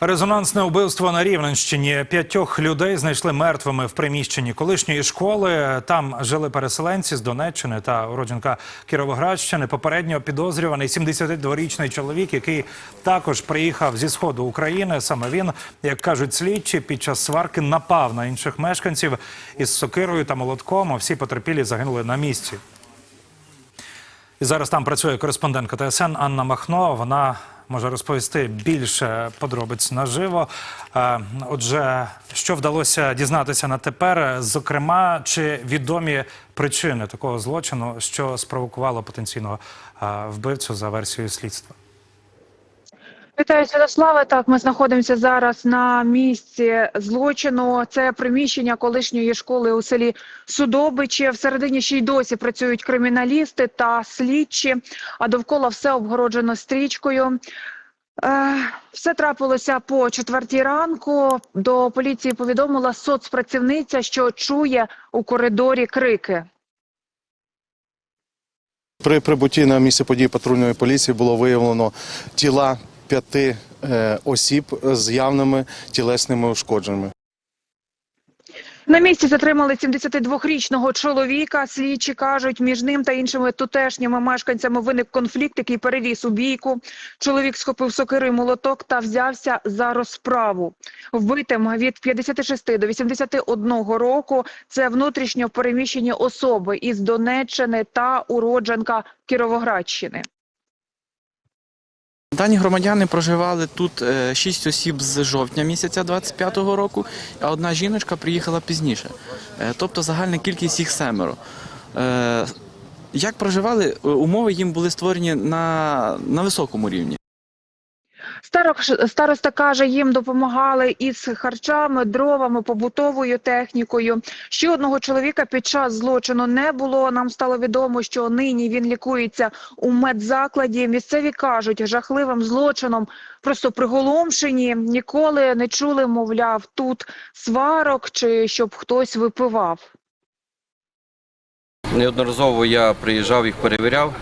Резонансне вбивство на Рівненщині. П'ятьох людей знайшли мертвими в приміщенні колишньої школи. Там жили переселенці з Донеччини та уродженка Кіровоградщини. Попередньо підозрюваний 72-річний чоловік, який також приїхав зі сходу України. Саме він, як кажуть слідчі, під час сварки напав на інших мешканців із сокирою та молотком. Всі потерпілі загинули на місці. І зараз там працює кореспондентка ТСН Анна Махно. Вона може розповісти більше подробиць наживо. Е, Отже, що вдалося дізнатися на тепер? Зокрема, чи відомі причини такого злочину, що спровокувало потенційного е, вбивцю за версією слідства? Вітаю Святославе. Так, ми знаходимося зараз на місці злочину. Це приміщення колишньої школи у селі Судобичі. Всередині ще й досі працюють криміналісти та слідчі, а довкола все обгороджено стрічкою. Е, Все трапилося по четвертій ранку. До поліції повідомила соцпрацівниця, що чує у коридорі крики. При прибутті на місце події патрульної поліції було виявлено тіла п'яти е, осіб з явними тілесними ушкодженнями. На місці затримали 72-річного чоловіка. Слідчі кажуть, між ним та іншими тутешніми мешканцями виник конфлікт, який переріс у бійку. Чоловік схопив сокиру і молоток та взявся за розправу. Вбитим від 56 до 81 року це внутрішньо переміщені особи із Донеччини та уродженка Кіровоградщини. Дані громадяни проживали тут е, шість осіб з жовтня місяця 25-го року, а одна жіночка приїхала пізніше. Е, Тобто загальна кількість їх семеро. Е, Як проживали, Е, умови їм були створені на, на високому рівні. Староста каже, їм допомагали із харчами, дровами, побутовою технікою. Ще одного чоловіка під час злочину не було. Нам стало відомо, що нині він лікується у медзакладі. Місцеві кажуть, жахливим злочином просто приголомшені. Ніколи не чули, мовляв, тут сварок чи щоб хтось випивав. Неодноразово я приїжджав, їх перевіряв.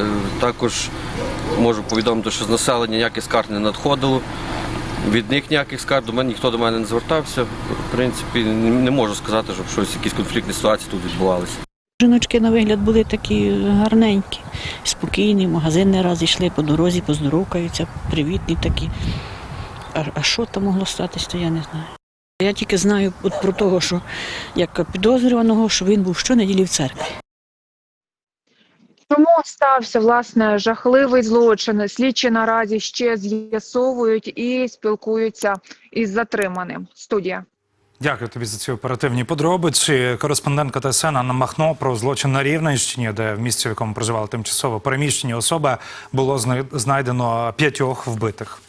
Е, Також можу повідомити, що з населення ніяких скарг не надходило. Від них ніяких скарг до мене ніхто до мене не звертався. В принципі, не можу сказати, щоб щось, якісь конфліктні ситуації тут відбувалися. Жіночки на вигляд були такі гарненькі, спокійні, в магазин не раз йшли по дорозі, поздоровкаються, привітні такі. А, а що там могло статися, то я не знаю. Я тільки знаю от про того, що як підозрюваного, що він був щонеділі в церкві. Чому стався власне жахливий злочин? Слідчі наразі ще з'ясовують і спілкуються із затриманим. Студія. Дякую тобі за ці оперативні подробиці. Кореспондентка ТСН Анна Махно про злочин на Рівненщині, де в місці, в якому проживали тимчасово переміщені особи, було знайдено п'ятьох вбитих.